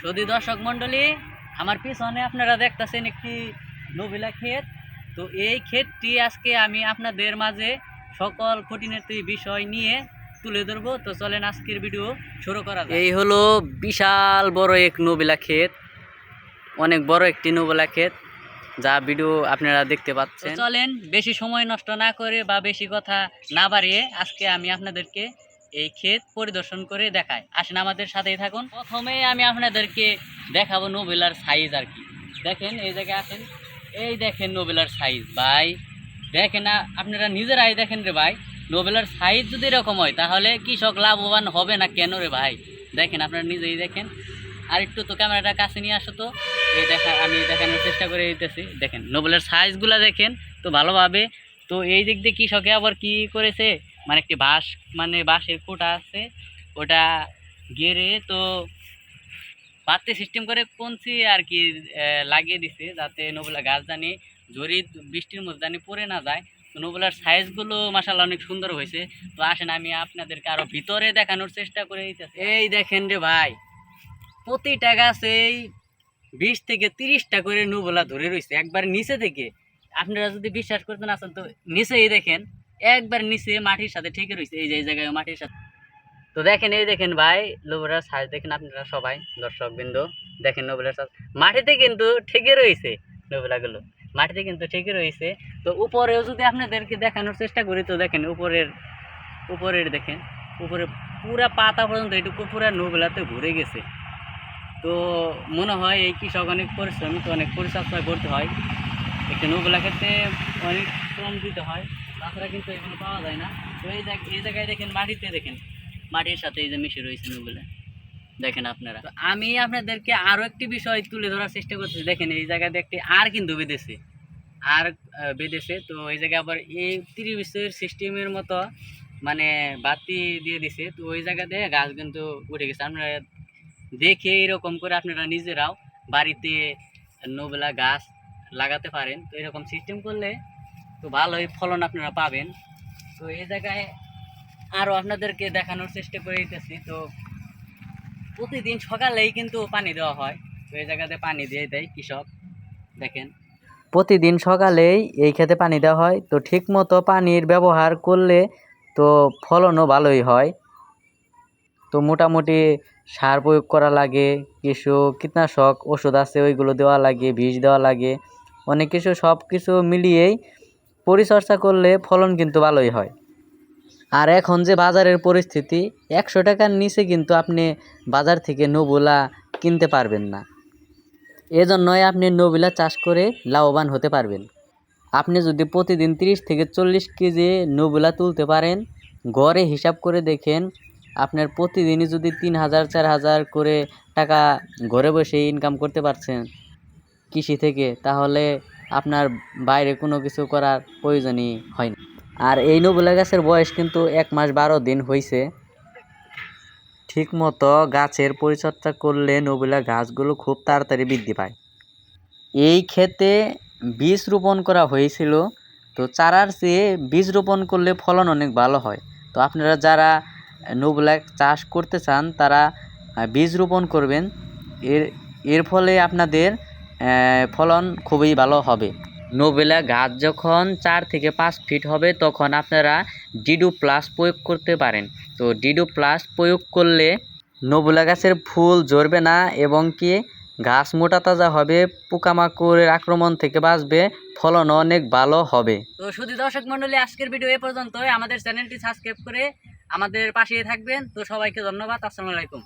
সদি দর্শক মণ্ডলী আমার পিছনে আপনারা দেখতেছেন একটি নবিলা ক্ষেত। তো এই ক্ষেতটি আজকে আমি আপনাদের মাঝে সকল খুঁটিনাটি বিষয় নিয়ে তুলে ধরবো। তো চলেন আজকের ভিডিও শুরু করা এই হলো বিশাল বড় এক নবিলা ক্ষেত অনেক বড় একটি নবিলা ক্ষেত যা ভিডিও আপনারা দেখতে পাচ্ছেন। চলেন বেশি সময় নষ্ট না করে বা বেশি কথা না বাড়িয়ে আজকে আমি আপনাদেরকে এই ক্ষেত পরিদর্শন করে দেখায়। আসেন আমাদের সাথেই থাকুন। প্রথমে আমি আপনাদেরকে দেখাবো নোবেলার সাইজ আর কি। দেখেন, এই জায়গায় আসেন। এই দেখেন নোবেলার সাইজ ভাই। দেখেন আপনারা নিজেরাই দেখেন রে ভাই। নোবেলার সাইজ যদি এরকম হয়, তাহলে কৃষক লাভবান হবে না কেন রে ভাই? দেখেন, আপনারা নিজেই দেখেন। আর একটু তো ক্যামেরাটা কাছে নিয়ে আসো তো। এই দেখা, আমি দেখানোর চেষ্টা করে দিতেছি। দেখেন, নোবেলের সাইজগুলো দেখেন, তো ভালোভাবে। তো এই দিক দিয়ে কৃষকে আবার কি করেছে? মানে একটি বাঁশ মানে বাঁশের কোটা আছে, ওটা গেড়ে তো পাত্রে সিস্টেম করে কঞ্চি আর কি লাগিয়ে দিছে যাতে নোবেলা গাছ জানি ঝড়ি বৃষ্টির মধ্যে জানি পড়ে না যায়। নোবেলার সাইজগুলো মাসাল্লাহ অনেক সুন্দর হয়েছে। তো আসেন আমি আপনাদেরকে আরও ভিতরে দেখানোর চেষ্টা করে দিতেছি। এই দেখেন রে ভাই, প্রতিটা গাছেই বিশ থেকে তিরিশটা করে নুবলা ধরে রয়েছে। একবার নিচে থেকে, আপনারা যদি বিশ্বাস করতে না চান তো নিচেই দেখেন। একবার নিচে মাটির সাথে ঠিকই রয়েছে এই যে, এই জায়গায় মাটির সাথে। তো দেখেন, এই দেখেন ভাই লোবরার সাইজ দেখেন আপনারা সবাই দর্শক বিন্দু দেখেন নোবেলার সাইজ মাটিতে কিন্তু ঠিকই রয়েছে নোবেলাগুলো মাটিতে কিন্তু ঠিকই রয়েছে তো উপরেও যদি আপনাদেরকে দেখানোর চেষ্টা করি, তো দেখেন উপরের উপরের দেখেন, উপরে পুরা পাতা পর্যন্ত এটুকু পুরা নোবেলাতে ঘুরে গেছে। তো মনে হয় এই কৃষক অনেক পরিশ্রমী তো অনেক পরিচর্যা করতে হয়। একটা নৌকলা ক্ষেত্রে অনেক শ্রম দিতে হয়। তাছাড়া কিন্তু এগুলো পাওয়া যায় না। তো এই এই জায়গায় দেখেন মাটিতে দেখেন। মাটির সাথে এই যে মিশে রয়েছে নৌগুলা। দেখেন আপনারা। আমি আপনাদেরকে আরও একটি বিষয় তুলে ধরার চেষ্টা করছি দেখেন, এই জায়গায় একটি আর কিন্তু বেঁধেছে। আর বেঁধেছে। তো এই জায়গায় আবার এই ত্রিবিশের সিস্টেমের মতো মানে বাতি দিয়ে দিছে। তো ওই জায়গাতে গাছ কিন্তু উঠে গেছে। আপনারা দেখে এরকম করে আপনারা নিজেরাও বাড়িতে নোবেলা গাছ লাগাতে পারেন। তো এরকম সিস্টেম করলে তো ভালোই ফলন আপনারা পাবেন। তো এই জায়গায় আরও আপনাদেরকে দেখানোর চেষ্টা করে দিতেছি তো প্রতিদিন সকালেই কিন্তু পানি দেওয়া হয়। তো এই জায়গাতে পানি দিয়ে দেয় কৃষক। দেখেন। প্রতিদিন সকালেই এই ক্ষেতে পানি দেওয়া হয়। তো ঠিক মতো পানির ব্যবহার করলে তো ফলনও ভালোই হয়। তো মোটামুটি সার প্রয়োগ করা লাগে, কিছু কীটনাশক ওষুধ আছে ওইগুলো দেওয়া লাগে, বিষ দেওয়া লাগে। অনেক কিছু সব কিছু মিলিয়েই পরিচর্যা করলে ফলন কিন্তু ভালোই হয়। আর এখন যে বাজারের পরিস্থিতি, একশো টাকার নিচে কিন্তু আপনি বাজার থেকে নবুলা কিনতে পারবেন না। এজন্যই আপনি নবিলা চাষ করে লাভবান হতে পারবেন। আপনি যদি প্রতিদিন তিরিশ থেকে চল্লিশ কেজি নবিলা তুলতে পারেন, গড়ে হিসাব করে দেখেন, আপনার প্রতিদিনই যদি তিন হাজার, চার হাজার করে টাকা ঘরে বসে ইনকাম করতে পারছেন কৃষি থেকে, তাহলে আপনার বাইরে কোনো কিছু করার প্রয়োজনই হয় না। আর এই নবুলা গাছের বয়স কিন্তু এক মাস বারো দিন হয়েছে ঠিকমতো গাছের পরিচর্যা করলে নবুলা গাছগুলো খুব তাড়াতাড়ি বৃদ্ধি পায়। এই ক্ষেতে বীজ রোপণ করা হয়েছিল। তো চারার চেয়ে বীজ রোপণ করলে ফলন অনেক ভালো হয়। তো আপনারা যারা নবুলা চাষ করতে চান, তারা বীজ রোপণ করবেন। এর এর ফলে আপনাদের ফলন খুবই ভালো হবে। নোবেলা গাছ যখন চার থেকে পাঁচ ফিট হবে তখন আপনারা ডিডু প্লাস প্রয়োগ করতে পারেন। তো ডিডু প্লাস প্রয়োগ করলে নবুলা গাছের ফুল ঝরবে না এবং কি গাছ মোটা তাজা হবে পোকামাকড়ের আক্রমণ থেকে বাঁচবে ফলন অনেক ভালো হবে। তো শুধু দর্শক মন্ডলী আজকের ভিডিও এ পর্যন্ত আমাদের চ্যানেলটি সাবস্ক্রাইব করে আমাদের পাশে থাকবেন। তো সবাইকে ধন্যবাদ। আসসালামু আলাইকুম।